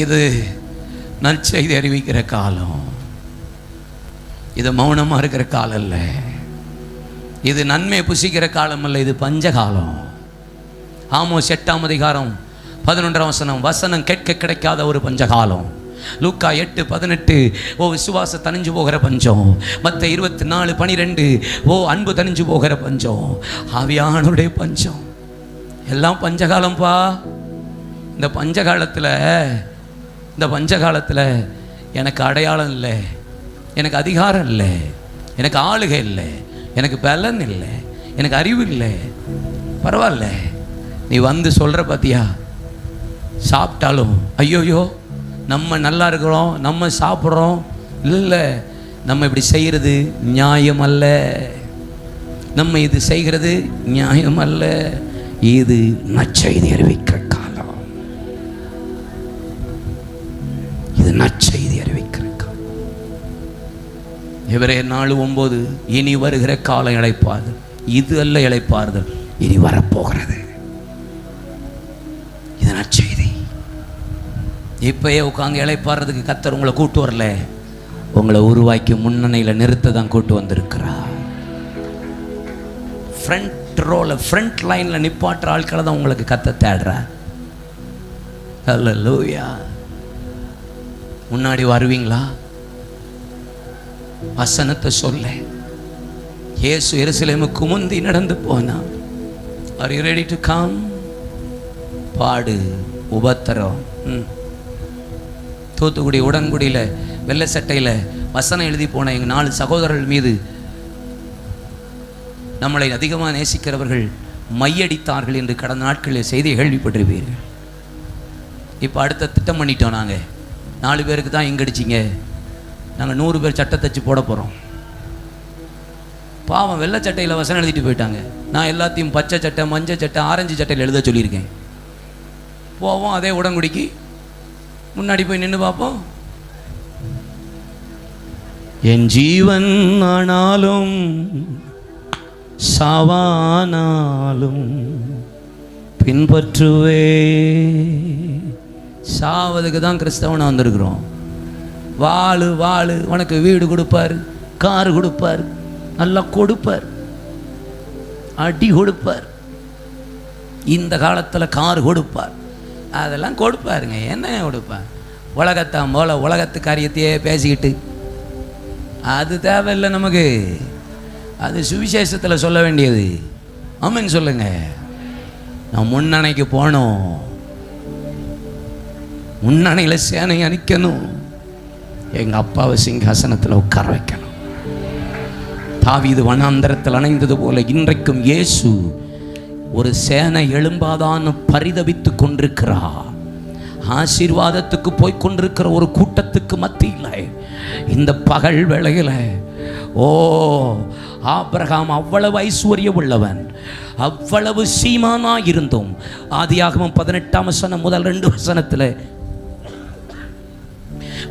இது நற்செய்தி அறிவிக்கிற காலம். இது மௌனமாக இருக்கிற காலம் இல்லை இது நன்மை புசிக்கிற காலம் இல்லை இது பஞ்சகாலம். ஆமோஸ் எட்டாம் அதிகாரம் பதினொன்றாம் வசனம் வசனம் கேட்க கிடைக்காத ஒரு பஞ்சகாலம். லூக்கா எட்டு பதினெட்டு ஓ விசுவாச தணிஞ்சு போகிற பஞ்சம். மற்ற இருபத்தி நாலு பனிரெண்டு ஓ அன்பு தனிஞ்சு போகிற பஞ்சம். ஆவியானுடைய பஞ்சம். எல்லாம் பஞ்சகாலம்ப்பா இந்த பஞ்சகாலத்தில் இந்த பஞ்சகாலத்தில் எனக்கு அடையாளம் இல்லை எனக்கு அதிகாரம் இல்லை எனக்கு ஆளுகை இல்லை எனக்கு பலன் இல்லை எனக்கு அறிவு இல்லை. பரவாயில்ல. நீ வந்து சொல்கிற பார்த்தியா சாப்பிட்டாலும் ஐயோயோ நம்ம நல்லா இருக்கிறோம் நம்ம சாப்பிட்றோம். இல்லை நம்ம இப்படி செய்கிறது நியாயம் அல்ல நம்ம இது செய்கிறது நியாயம் அல்ல இது நற்செய்தி அறிவிக்கிற இது நற்செய்தி அறிவிக்கிற காலம் இவரே நாலு ஒன்பது இனி வருகிற காலம் இழைப்பார்கள். இது அல்ல இழைப்பார்கள். இனி வரப்போகிறது. இது நற்செய்தி. இப்பயே உட்காந்து இழைப்பாடுறதுக்கு கத்தர் உங்களை கூட்டு வரல. உங்களை உருவாக்கி முன்னணியில் நிறுத்த தான் கூட்டு வந்திருக்கிறார். ஃப்ரண்ட் ரோல ஃப்ரண்ட் லைனில் நிப்பாட்டுற ஆட்களை தான் உங்களுக்கு கத்த தேடுறார். அல்லூயா முன்னாடி வருவீங்களா? வசனத்தை சொல்ல. இயேசு எருசலேமு குமுந்தி நடந்து போனான் are you ready to come பாடு உபத்தரம். ம். தூத்துக்குடி உடன்குடியில் வெள்ளை சட்டையில் வசனம் எழுதி போன எங்கள் நாலு சகோதரர்கள் மீது நம்மளை அதிகமாக நேசிக்கிறவர்கள் மையடித்தார்கள் என்று கடந்த நாட்களில் செய்தி கேள்விப்பட்டிருப்பீர்கள். இப்போ அடுத்த திட்டம் பண்ணிட்டோம் நாங்கள் நாலு பேருக்கு தான் எங்கடிச்சிங்க நாங்கள் நூறு பேர் சட்டை தச்சு போட போகிறோம் பாவம் வெள்ளை சட்டையில் வசனம் எழுதிட்டு போயிட்டாங்க. நான் எல்லாத்தையும் பச்சை சட்டை மஞ்சள் சட்டை ஆரஞ்சு சட்டையில் எழுத சொல்லியிருக்கேன். போவோம் அதே உடன்குடிக்கு முன்னாடி போய் நின்று பார்ப்போம். என் ஜீவன் ஆனாலும் சாவானாலும் பின்பற்றுவே. சாவதுக்கு தான் கிறிஸ்தவனை வந்திருக்கிறோம். வாழு வாழு உனக்கு வீடு கொடுப்பார் கார் கொடுப்பார் நல்லா கொடுப்பார் அடி கொடுப்பார். இந்த காலத்தில் கார் கொடுப்பார். அதெல்லாம் கொடுப்பாருங்க. என்ன கொடுப்பார் உலகத்தான் போல உலகத்து காரியத்தையே பேசிக்கிட்டு. அது தேவையில்லை நமக்கு. அது சுவிசேஷத்தில் சொல்ல வேண்டியது. ஆமான்னு சொல்லுங்க. நான் முன்னணைக்கு போனோம். முன்னணியில் சேனை அணிக்கணும். எங்கள் அப்பாவை சிங்காசனத்தில் உட்கார வைக்கணும். தாவிது வனாந்தரத்தில் அணைந்தது போல இன்றைக்கும் இயேசு ஒரு சேனை எழும்பாதான்னு பரிதவித்து கொண்டிருக்கிறார். ஆசீர்வாதத்துக்கு போய் கொண்டிருக்கிற ஒரு கூட்டத்துக்கு மத்தியில் இந்த பகல் வேளையில் ஓ ஆபிரகாம் அவ்வளவு ஐஸ்வர்யம் உள்ளவன் அவ்வளவு சீமானா இருந்தும் ஆதியாகமம் பதினெட்டாம் வசனம் முதல் ரெண்டு வசனத்தில்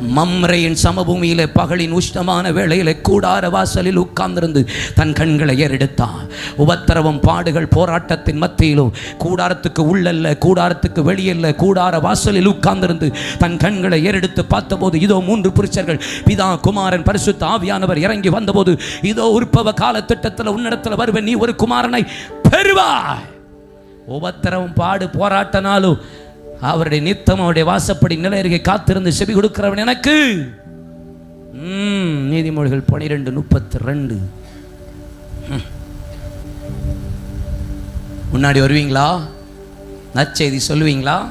மம்ரையின் சமபூமியிலே பகலின் உஷ்ணமான வேளையிலே கூடார வாசலில் உட்கார்ந்திருந்து தன் கண்களை ஏறெடுத்தான் உபத்திரவம் பாடுகள் போராட்டத்தின் மத்தியிலும் கூடாரத்துக்கு உள்ளல்ல கூடாரத்துக்கு வெளியல்ல கூடார வாசலில் உட்கார்ந்திருந்து தன் கண்களை ஏறெடுத்து பார்த்தபோது இதோ மூன்று புருஷர்கள் பிதா குமாரன் பரிசுத்த ஆவியானவர் இறங்கி வந்தபோது இதோ உற்பவ கால திட்டத்தில் உன்னிடத்தில் வருவேன் நீ ஒரு குமாரனை பெறுவாய். உபத்திரவம் பாடு போராட்டனாலும் அவருடைய நித்தம் அவருடைய வாசப்படி நிலையருகே காத்திருந்து செவி கொடுக்கிறவன் எனக்கு. ம், நீதிமொழிகள் பனிரெண்டு முப்பத்தி ரெண்டு முன்னாடி வருவீங்களா? நற்செய்தி சொல்லுவீங்களா?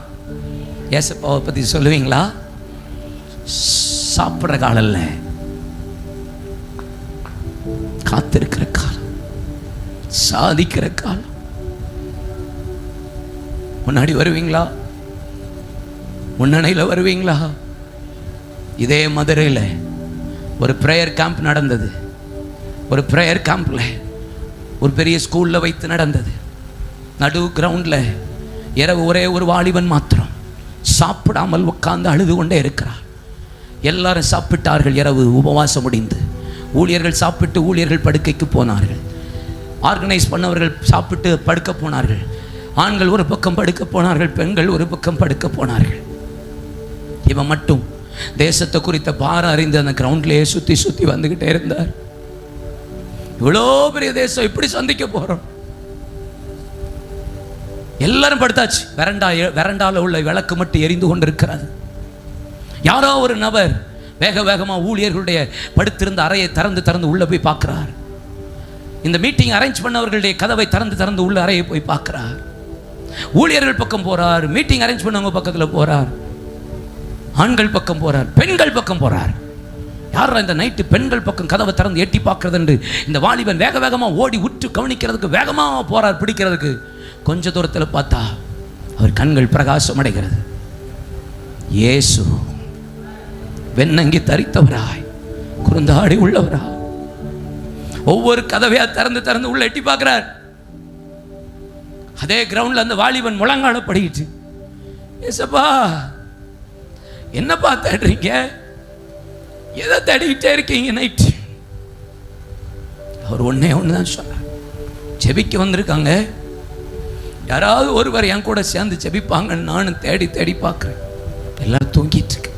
ஏசப்பாவை பற்றி சொல்லுவீங்களா? சாப்பிட்ற காலம் இல்லை. காத்திருக்கிற காலம். சாதிக்கிற காலம். முன்னாடி வருவீங்களா? முன்னணியில் வருவீங்களா? இதே மதுரையில் ஒரு ப்ரேயர் கேம்ப் நடந்தது. ஒரு ப்ரேயர் கேம்பில் ஒரு பெரிய ஸ்கூலில் வைத்து நடந்தது. நடு கிரவுண்டில் இரவு ஒரே ஒரு வாலிபன் மாத்திரம் சாப்பிடாமல் உட்கார்ந்து அழுது கொண்டே இருக்கிறார். எல்லாரும் சாப்பிட்டார்கள். இரவு உபவாசம் முடிந்து ஊழியர்கள் சாப்பிட்டு ஊழியர்கள் படுக்கைக்கு போனார்கள். ஆர்கனைஸ் பண்ணவர்கள் சாப்பிட்டு படுக்க போனார்கள். ஆண்கள் ஒரு பக்கம் படுக்க போனார்கள் பெண்கள் ஒரு பக்கம் படுக்க போனார்கள். இவன் மட்டும். தேசத்தை குறித்த பார அறிந்து அந்த கிரவுண்ட்லேயே சுற்றி சுற்றி வந்துக்கிட்டே இருந்தார். இவ்வளோ பெரிய தேசம் எப்படி சந்திக்க போகிறோம் எல்லாரும் படுத்தாச்சு. வெரண்டா வெரண்டால உள்ள விளக்கு மட்டும் எரிந்து கொண்டிருக்கிறது. யாரோ ஒரு நபர் வேக வேகமாக ஊழியர்களுடைய படுத்திருந்த அறையை திறந்து திறந்து உள்ளே போய் பார்க்குறார். இந்த மீட்டிங் அரேஞ்ச் பண்ணவர்களுடைய கதவை திறந்து திறந்து உள்ள அறையை போய் பார்க்குறார். ஊழியர்கள் பக்கம் போகிறார் மீட்டிங் அரேஞ்ச் பண்ணவங்க பக்கத்தில் போகிறார் ஆண்கள் பக்கம் போகிறார் பெண்கள் பக்கம் போகிறார் யாரா இந்த நைட்டு பெண்கள் பக்கம் கதவை திறந்து எட்டி பார்க்கறது என்று இந்த வாலிபன் வேக வேகமாக ஓடி உற்று கவனிக்கிறதுக்கு வேகமாக போகிறார் பிடிக்கிறதுக்கு. கொஞ்ச தூரத்தில் பார்த்தா அவர் கண்கள் பிரகாசம் அடைகிறது. இயேசு வெண்ணங்கி தரித்தவராய் குறுந்தாடி உள்ளவரா ஒவ்வொரு கதவையா திறந்து திறந்து உள்ள எட்டி பார்க்கிறார். அதே கிரவுண்டில் அந்த வாலிபன் முழங்கால படிக்கிட்டு ஏசப்பா என்னப்பா தேடுறீங்க எதை தேடிக்கிட்டே இருக்கீங்க நைட் அவர் ஒன்னே ஒன்று தான் சொன்னார். ஜெபிக்க வந்திருக்காங்க. யாராவது ஒருவர் என் கூட சேர்ந்து ஜெபிப்பாங்கன்னு நானும் தேடி தேடி பார்க்குறேன். எல்லாரும் தூங்கிட்டு இருக்கு.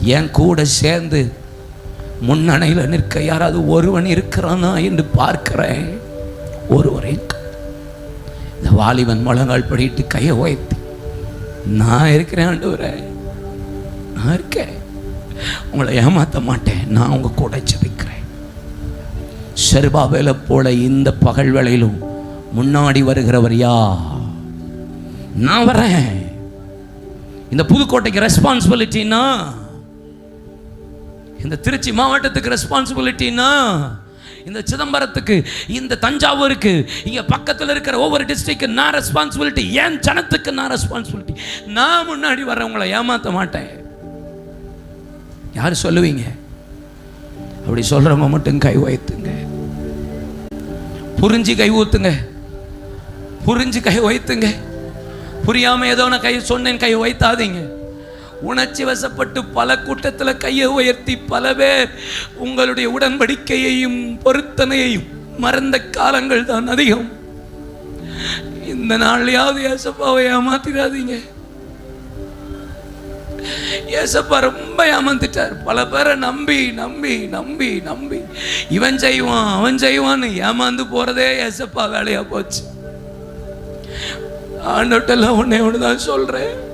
என் கூட சேர்ந்து முன்னணையில் நிற்க யாராவது ஒருவன் இருக்கிறானா என்று பார்க்கிறேன். ஒருவரே இந்த வாலிபன் முழங்கால் படிட்டு கையை உயர்த்தி நான் இருக்கிறேன் ஆண்டவரே. நான் இருக்கேன். உங்களை ஏமாற்ற மாட்டேன். நான் உங்கள் கூட ஜெபிக்கிறேன். செருபாவேல போல இந்த பகல் வேளையிலும் முன்னாடி வருகிறவர் யா நான் வரேன் இந்த புதுக்கோட்டைக்கு ரெஸ்பான்சிபிலிட்டின்னா இந்த திருச்சி மாவட்டத்துக்கு ரெஸ்பான்சிபிலிட்டினா இந்த சிதம்பரத்துக்கு இந்த தஞ்சாவூருக்கு இங்கே பக்கத்தில் இருக்கிற ஒவ்வொரு டிஸ்ட்ரிக்கு நான் ரெஸ்பான்சிபிலிட்டி என் ஜனத்துக்கு நான் ரெஸ்பான்சிபிலிட்டி நான் முன்னாடி வரவங்களை ஏமாற்ற மாட்டேன். யார் சொல்லுவீங்க? அப்படி சொல்கிறவங்க மட்டும் கை வைத்துங்க. புரிஞ்சு கை ஊத்துங்க. புரிஞ்சு கை வைத்துங்க. புரியாமல் ஏதோ நான் கை சொன்னேன் கை வைத்தாதீங்க. உணர்ச்சி வசப்பட்டு பல கூட்டத்தில் கையை உயர்த்தி பல பேர் உங்களுடைய உடன்படிக்கையையும் பொருத்தனையையும் மறந்த காலங்கள் தான் அதிகம். இந்த நாள்லையாவது ஏசப்பாவை ஏமாத்திடாதீங்க ஏசப்பா ரொம்ப ஏமாந்துட்டார். பல பேரை நம்பி நம்பி நம்பி நம்பி. இவன் செய்வான் அவன் செய்வான்னு ஏமாந்து போறதே ஏசப்பா வேலையா போச்சு. ஆண்டோட்டெல்லாம் உன்னை ஒன்று தான் சொல்றேன்.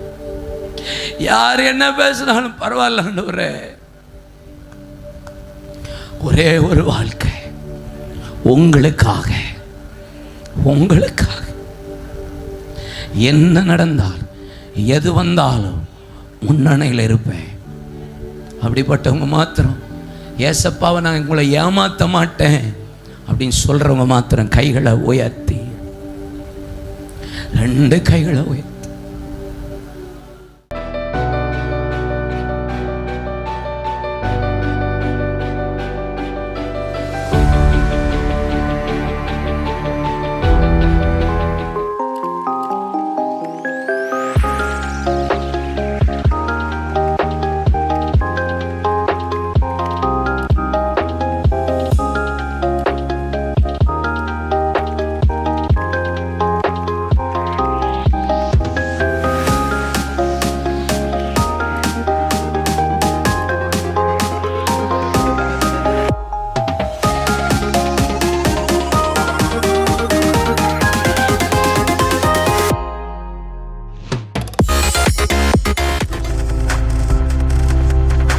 யார் என்ன பேசுனாலும் பரவாயில்ல ஆண்டவரே. ஒரே ஒரு வாழ்க்கை. உங்களுக்காக. உங்களுக்காக. என்ன நடந்தால் எது வந்தாலும் முன்னணையில் இருப்பேன். அப்படிப்பட்டவங்க மாத்திரம் ஏசப்பாவை நான் உங்களை ஏமாற்ற மாட்டேன் அப்படின்னு சொல்கிறவங்க மாத்திரம் கைகளை உயர்த்தி ரெண்டு கைகளை உயர்த்தி.